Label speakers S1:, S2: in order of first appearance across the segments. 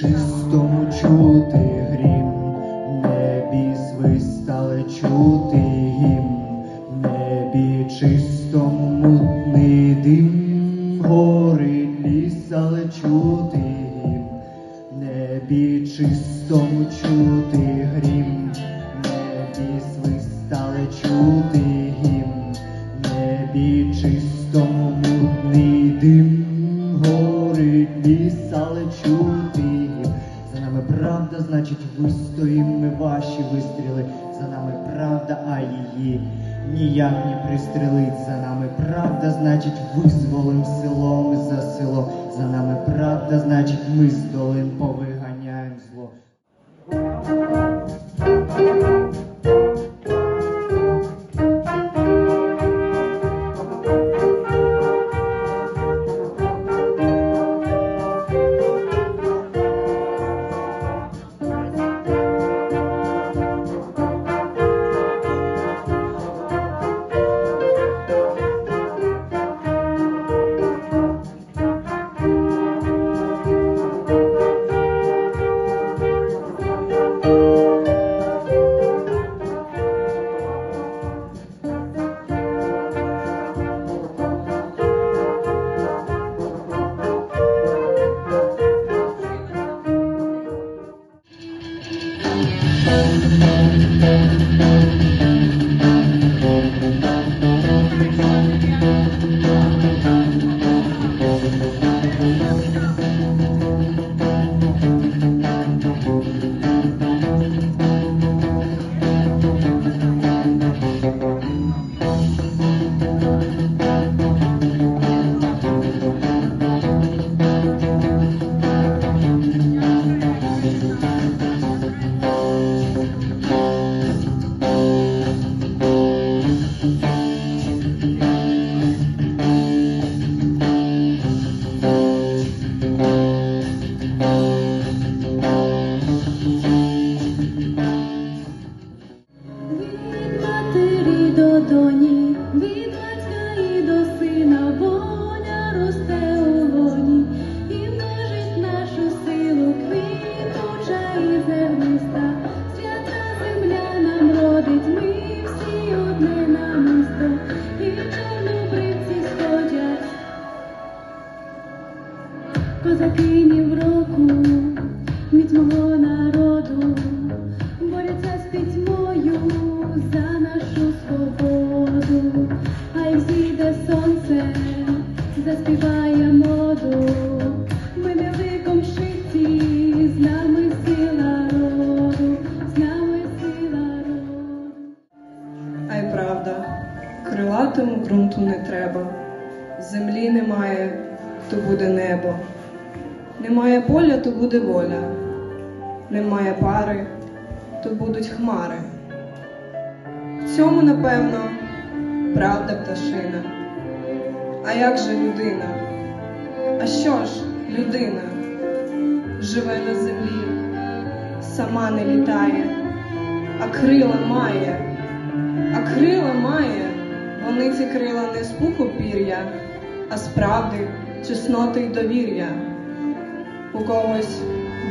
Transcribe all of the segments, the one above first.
S1: чистому чути грім, в небі свист, але чути гімн, в небі чистому мутний дим, горить ліс, але чути гімн, в небі чистому чути грім, в небі свист, але чути гімн, в небі чистому правда, значить вистоїм ми ваші вистріли. За нами правда, а її ніяк не пристрелить. За нами правда, значить визволим селом за село. За нами правда, значить ми з долин
S2: козаки ні в року, міць мого народу, борються з пітьмою за нашу свободу, хай взійде сонце, заспіває моду, ми не ликом шиті, з нами сила роду, з нами сила роду.
S3: А й правда, крилатому ґрунту не треба. Землі немає, то буде небо. Немає поля, то буде воля. Немає пари, то будуть хмари. В цьому, напевно, правда пташина. А як же людина? А що ж людина? Живе на землі, сама не літає, а крила має. А крила має, вони ці крила не з пуху пір'я, а з правди, чесноти й довір'я. У когось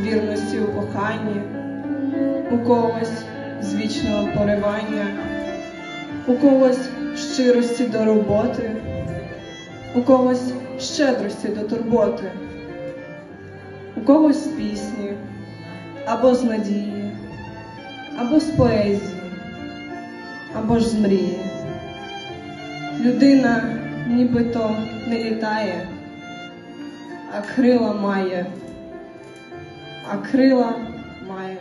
S3: вірності у коханні, у когось з вічного поривання, у когось щирості до роботи, у когось щедрості до турботи, у когось з пісні, або з надії, або з поезії або ж з мрії. Людина нібито не літає, а крила має, а крила має.